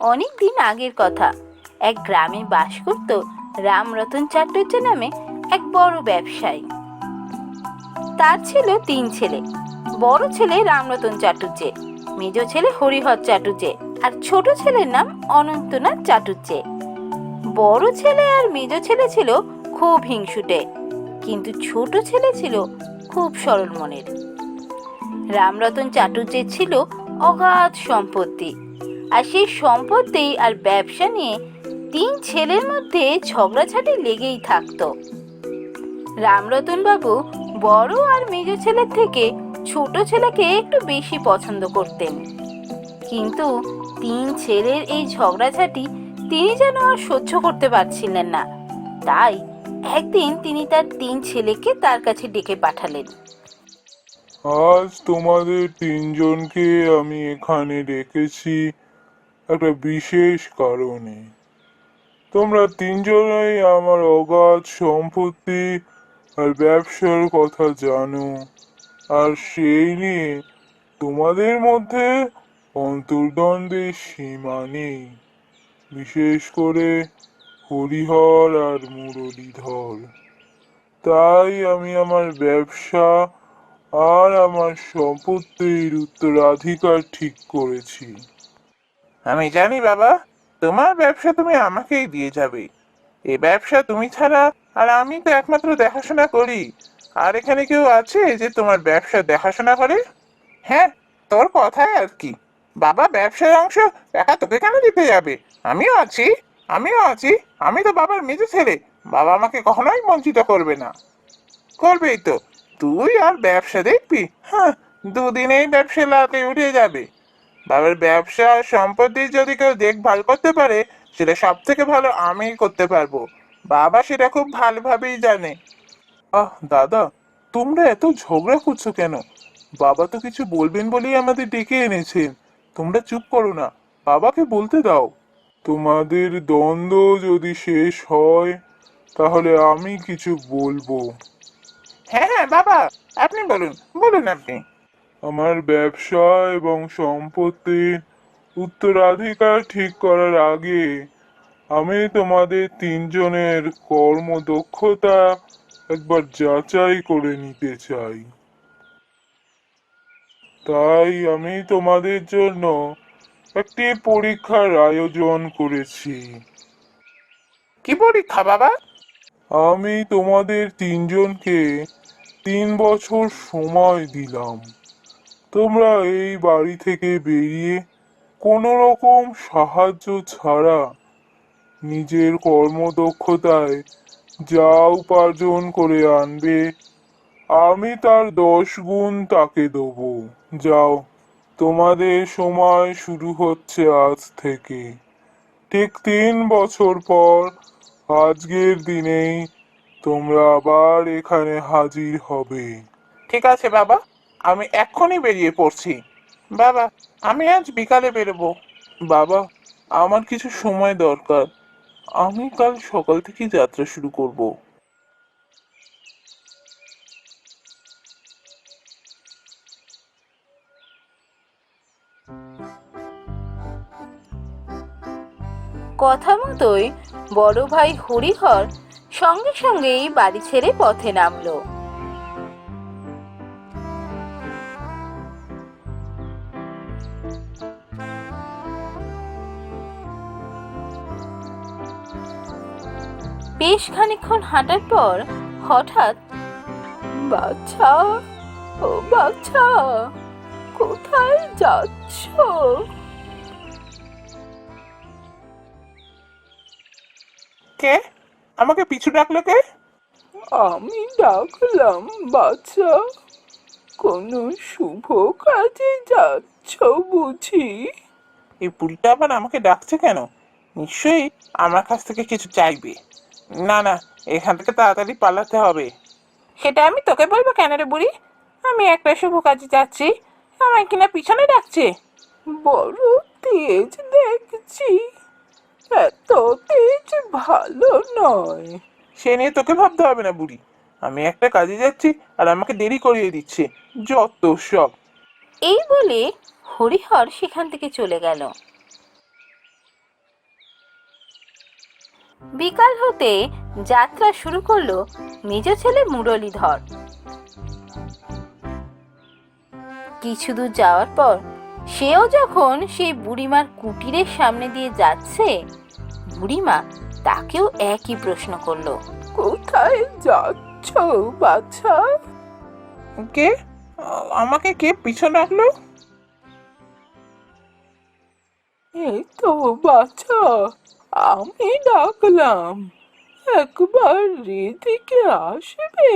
অনেক দিন আগের কথা। এক গ্রামে বাস করত রামরতন চাটুর্য নামে এক বড় ব্যবসায়ী। তার ছিল তিন ছেলে। বড় ছেলে রামরতন চাটুর্যে মেজ ছেলে হরিহর চাটুর্যে আর ছোট ছেলের নাম অনন্তনাথ চাটুর্যে বড় ছেলে আর মেজ ছেলে ছিল খুব হিংসুটে, কিন্তু ছোট ছেলে ছিল খুব সরল মনের। রামরতন চাটুর্যের ছিল অগাধ সম্পত্তি। আর সেই সম্পত্তি আর ব্যবসা নিয়ে তিন ছেলের মধ্যে ঝগড়াঝাটি লেগেই থাকতো। রামরতন বাবু বড় আর মেজ ছেলের থেকে ছোট ছেলেকে একটু বেশি পছন্দ করতেন। কিন্তু তিন ছেলের এই ঝগড়াঝাটি তিনি যেন আর সহ্য করতে পারছিলেন না। তাই একদিন তিনি তার তিন ছেলেকে তার কাছে ডেকে পাঠালেন। আজ তোমাদের তিনজনকে আমি এখানে রেখেছি একটা বিশেষ কারণে। তোমরা তিনজনেই আমার অগাধ সম্পত্তি আর ব্যবসার কথা জানো। আর সেই নিয়ে তোমাদের মধ্যে অন্তর্দ্বন্দ্বের সীমা নেই। বিশেষ করে হরিহর আর মুরলীধর। তাই আমি আমার ব্যবসা আর আমার সম্পত্তির উত্তরাধিকার ঠিক করেছি। আমি জানি বাবা, তোমার ব্যবসা তুমি আমাকেই দিয়ে যাবে। এ ব্যবসা তুমি ছাড়া আর আমি তো একমাত্র দেখাশোনা করি। আর এখানে কেউ আছে যে তোমার ব্যবসা দেখাশোনা করে? হ্যাঁ তোর কথাই আর কি। বাবা, ব্যবসার অংশ একা তোকে কেন দিতে যাবে? আমিও আছি আমিও আছি, আমি তো বাবার মেজে ছেলে। বাবা আমাকে কখনোই বঞ্চিত করবে না। করবেই তো। তুই আর ব্যবসা দেখবি? হ্যাঁ দুদিনেই ব্যবসা লাতে উঠে যাবে। বাবার ব্যবসা আর যদি কেউ দেখভাল করতে পারে, সেটা সব থেকে ভালো আমিই করতে পারব। বাবা সেটা খুব ভালোভাবেই জানে। আহ, দাদা, তোমরা এত ঝগড়া করছ কেন? বাবা তো কিছু বলবেন বলেই আমাদের ডেকে এনেছেন। তোমরা চুপ করো না, বাবাকে বলতে দাও। তোমাদের দ্বন্দ্ব যদি শেষ হয়, তাহলে আমি কিছু বলব। হ্যাঁ হ্যাঁ বাবা, আপনি বলুন বলুন আপনি। আমার ব্যবসা এবং সম্পত্তির উত্তরাধিকার ঠিক করার আগে আমি তোমাদের তিনজনের কর্মদক্ষতা একবার যাচাই করে নিতে চাই। তাই আমি তোমাদের জন্য একটি পরীক্ষার আয়োজন করেছি। কি পরীক্ষা বাবা? আমি তোমাদের তিনজনকে তিন বছর সময় দিলাম। তোমরা এই বাড়ি থেকে বেরিয়ে কোনো রকম সাহায্য ছাড়া নিজের কর্মদক্ষতায় যা উপার্জন করে আনবে, আমি তার দশ গুণ তাকে দেবো। যাও, তোমাদের সময় শুরু হচ্ছে আজ থেকে। ঠিক তিন বছর পর আজকের দিনেই তোমরা আবার এখানে হাজির হবে। ঠিক আছে বাবা। আমি এক্ষুনি বেরিয়ে পড়ছি। বাবা, আমি আজ বিকালে বেরোবো। বাবা, আমার কিছু সময় দরকার। আমি কাল সকাল থেকে যাত্রা শুরু করব। কথা মতোই বড় ভাই হরিহর সঙ্গে সঙ্গেই বাড়ি ছেড়ে পথে নামলো। বেশ খানিকক্ষণ হাঁটার পর হঠাৎ বাচ্চা ও বাচ্চা কোথায় যাচ্ছ? কে? আমাকে পিছু ডাকলো কে? আমি ডাকলাম বাচ্চা কোনো শুভ কাজে যাচ্ছ বুঝি? এই বুড়িটা আবার আমাকে ডাকছে কেন? নিশ্চয়ই আমার কাছ থেকে কিছু চাইবে। না না এখান থেকে তাড়াতাড়ি পালাতে হবে। সেটা আমি তোকে বলব কেন রে বুড়ি? আমি একটা শুভ কাজে যাচ্ছি আমায় কিনা পিছনে ডাকছে। বড় তেজ দেখছি এত তেজ ভালো নয়। সে নিয়ে তোকে ভাবতে হবে না বুড়ি। আমি একটা কাজে যাচ্ছি আর আমাকে দেরি করিয়ে দিচ্ছে যত সব। এই বলে হরিহর সেখান থেকে চলে গেল। বিকাল হতে যাত্রা শুরু করল মেজ ছেলে মুরলীধর। কিছু দূর যাওয়ার পর সেও যখন সেই বুড়িমার কুটিরের সামনে দিয়ে যাচ্ছে, বুড়িমা তাকেও একই প্রশ্ন করল। কোথায় যাচ্ছ বাচ্চা কে? আমাকে কে পিছন রাখল এই তো বাচ্চা আমি ডাকলাম একবার এদিকে আসবে।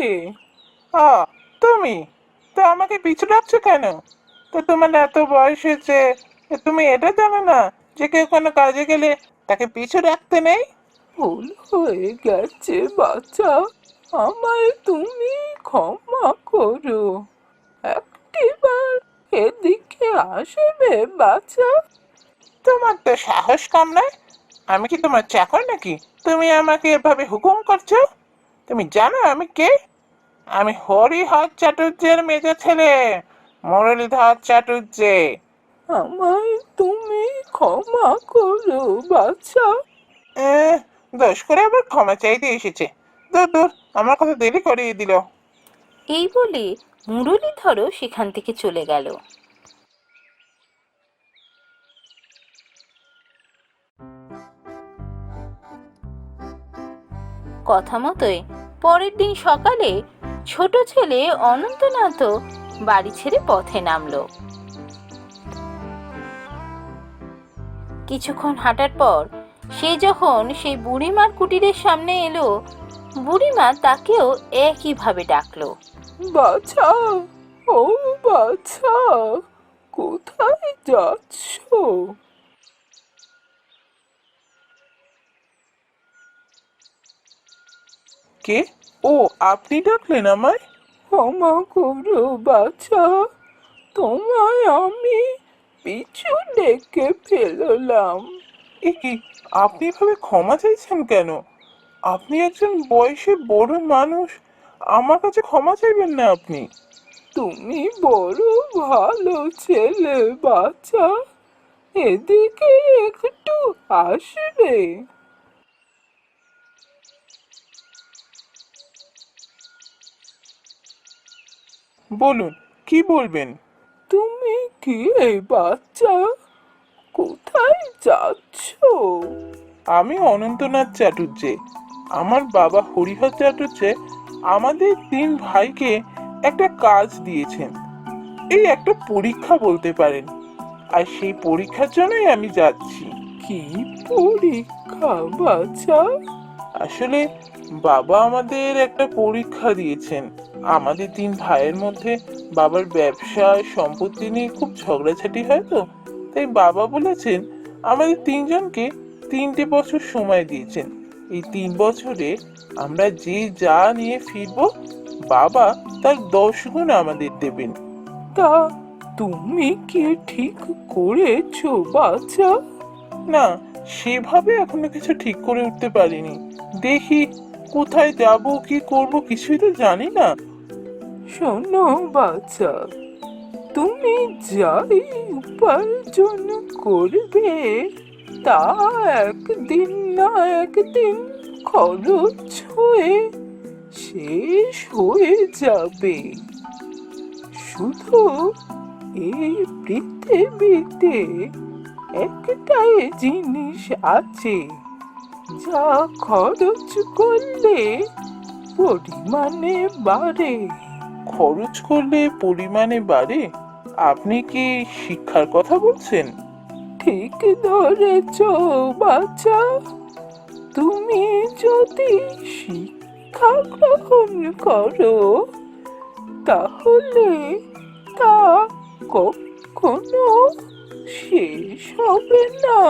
আ তুমি তো আমাকে পিছু রাখছো কেন? তো তোমার এত বয়স হয়েছে তুমি এটা জানো না যে কেউ কোনো কাজে গেলে তাকে পিছু রাখতে নেই? ভুল হয়ে গেছে বাচ্চা আমায় তুমি ক্ষমা করো। একটিবার এদিকে আসবে বাচ্চা তোমার তো সাহস কম নয়। আমি কি তোমার চাকর নাকি? তুমি আমাকে এভাবে হুকুম করছ? তুমি জানো আমি কে? আমি হরিহর চাটুর্যের মেজ ছেলে মুরলীধর চাটুর্য আমায় তুমি ক্ষমা করো বাচ্চা দোষ করে আবার ক্ষমা চাইতে এসেছে। দূর দূর আমার কথা দেরি করিয়ে দিল। এই বলে মুরলীধরও সেখান থেকে চলে গেল। কথা মতোই। পরের দিন সকালে ছোট ছেলে অনন্তনাথ বাড়ি ছেড়ে পথে নামলো। কিছুক্ষণ হাঁটার পর সে যখন সেই বুড়িমার কুটিরের সামনে এলো, বুড়িমা তাকেও একইভাবে ডাকলো। বাছা, ও বাছা, কোথায় যাচ্ছ? কে? ও আপনি ডাকলেন আমায়? ক্ষমা করো বাচ্চা তোমায় আমি পিছু ডেকে ফেললাম। এ কি আপনি এভাবে ক্ষমা চাইছেন কেন? আপনি একজন বয়সে বড় মানুষ আমার কাছে ক্ষমা চাইবেন না আপনি। তুমি বড় ভালো ছেলে বাচ্চা এদিকে একটু আসবে। বলুন কি বলবেন? তুমি কি এই বাচ্চা? কোথায় যাচ্ছ? আমি অনন্তনাথ চাটুর্যে আমার বাবা হরিহর চাটুর্যে আমাদের তিন ভাইকে একটা কাজ দিয়েছেন। এই একটা পরীক্ষা বলতে পারেন। আর সেই পরীক্ষার জন্যই আমি যাচ্ছি। কি পরীক্ষা বাচ্চা? আসলে বাবা আমাদের একটা পরীক্ষা দিয়েছেন। আমাদের তিন ভাইয়ের মধ্যে বাবার ব্যবসা সম্পত্তি নিয়ে খুব ঝগড়াঝাটি হয় তো। তাই বাবা বলেছেন, আমাদের তিনজনকে তিনটে বছর সময় দিয়েছেন। এই তিন বছরে আমরা যে যা নিয়ে ফিরবো, বাবা তার দশ গুণ আমাদের দেবেন। তা তুমি কি ঠিক করেছ বাচ্চা না, সেভাবে এখনও কিছু ঠিক করে উঠতে পারিনি। দেখি কোথায় যাব, কি করব কিছুই তো জানি না। শোনো বাচ্চা তুমি যাই উপার্জন করবে, তা একদিন না একদিন খরচ হয়ে শেষ হয়ে যাবে। শুধু এই পৃথিবীতে একটাই জিনিস আছে, যা খরচ করলে পরিমাণে বাড়ে। খরচ করলে পরিমাণে বাড়ে? আপনি কি শিক্ষার কথা বলছেন? ঠিক ধরেছ বাচ্চা তুমি যদি শিক্ষা গ্রহণ করো, তাহলে তা কখনো শেষ হবে না।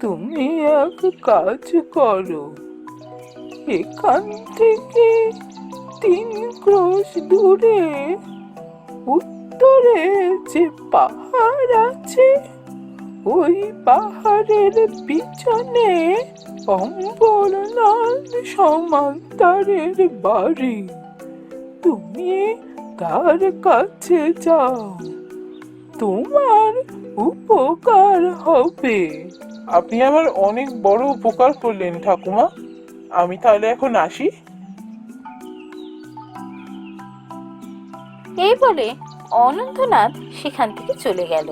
তুমি এক কাজ করো। এখান থেকে তিন ক্রোশ দূরে, উত্তরে যে পাহাড় আছে, ওই পাহাড়ের পিছনে অম্বরনাথ সমান্তারের বাড়ি। তুমি তার কাছে যাও? তোমার উপকার হবে। আপনি আমার অনেক বড় উপকার করলেন, ঠাকুমা। আমি তাহলে এখন আসি। এই বলে অনন্তনাথ সেখান থেকে চলে গেল।